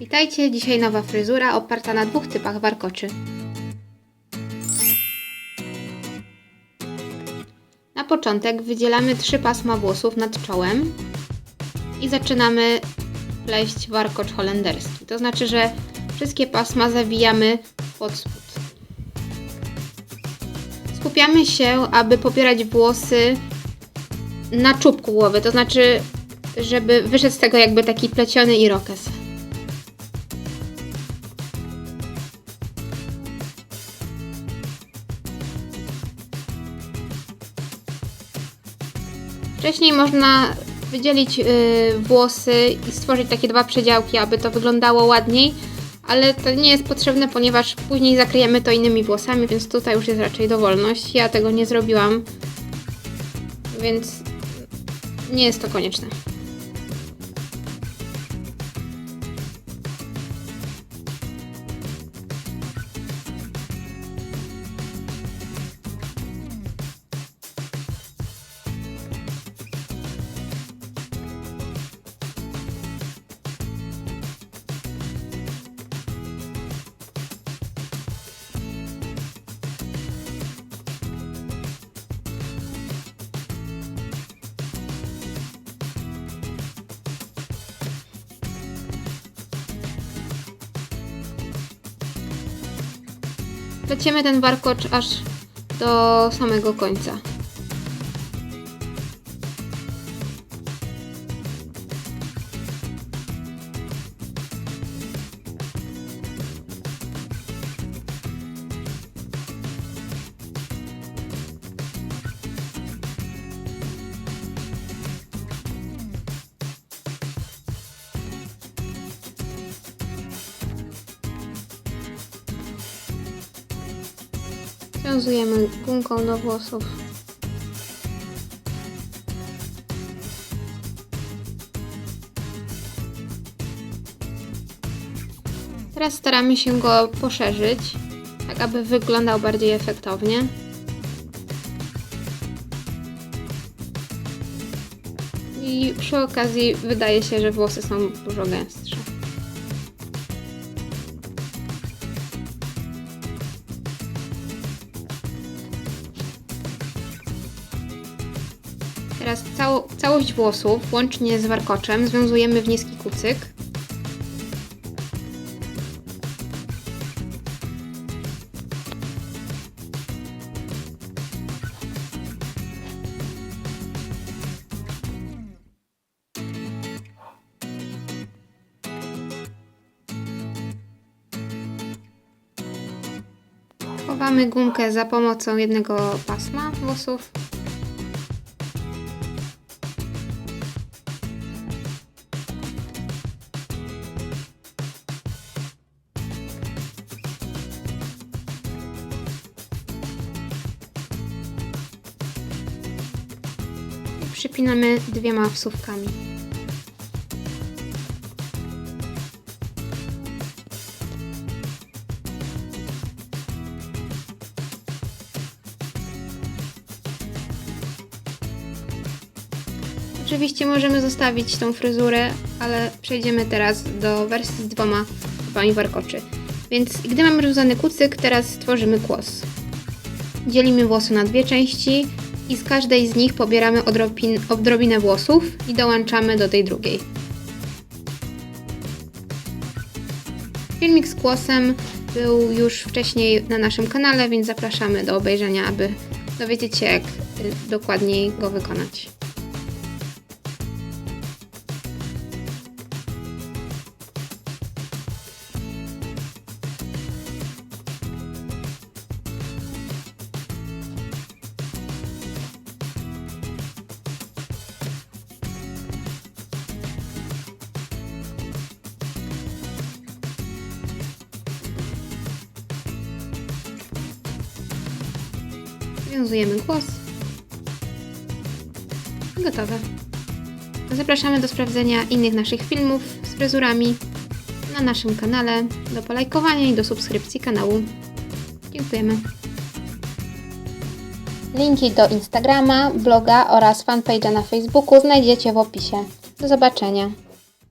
Witajcie, dzisiaj nowa fryzura oparta na dwóch typach warkoczy. Na początek wydzielamy trzy pasma włosów nad czołem i zaczynamy pleść warkocz holenderski. To znaczy, że wszystkie pasma zawijamy pod spód. Skupiamy się, aby popierać włosy na czubku głowy, to znaczy, żeby wyszedł z tego jakby taki pleciony irokes. Wcześniej można wydzielić y, włosy i stworzyć takie dwa przedziałki, aby to wyglądało ładniej, ale to nie jest potrzebne, ponieważ później zakryjemy to innymi włosami, więc tutaj już jest raczej dowolność. Ja tego nie zrobiłam, więc nie jest to konieczne. Pleciemy ten warkocz aż do samego końca. Wiązujemy gumką do włosów. Teraz staramy się go poszerzyć, tak aby wyglądał bardziej efektownie. I przy okazji wydaje się, że włosy są dużo gęstsze. Teraz całą, całość włosów, łącznie z warkoczem, związujemy w niski kucyk. Chowamy gumkę za pomocą jednego pasma włosów. Przypinamy dwiema wsówkami. Oczywiście możemy zostawić tą fryzurę, ale przejdziemy teraz do wersji z dwoma typami warkoczy. Więc gdy mamy rozwiązany kucyk, teraz stworzymy kłos. Dzielimy włosy na dwie części i z każdej z nich pobieramy odrobin, odrobinę włosów i dołączamy do tej drugiej. Filmik z kłosem był już wcześniej na naszym kanale, więc zapraszamy do obejrzenia, aby dowiedzieć się, jak y, dokładniej go wykonać. Wiązujemy głos. Gotowe. Zapraszamy do sprawdzenia innych naszych filmów z fryzurami na naszym kanale, do polajkowania i do subskrypcji kanału. Dziękujemy. Linki do Instagrama, bloga oraz fanpage'a na Facebooku znajdziecie w opisie. Do zobaczenia.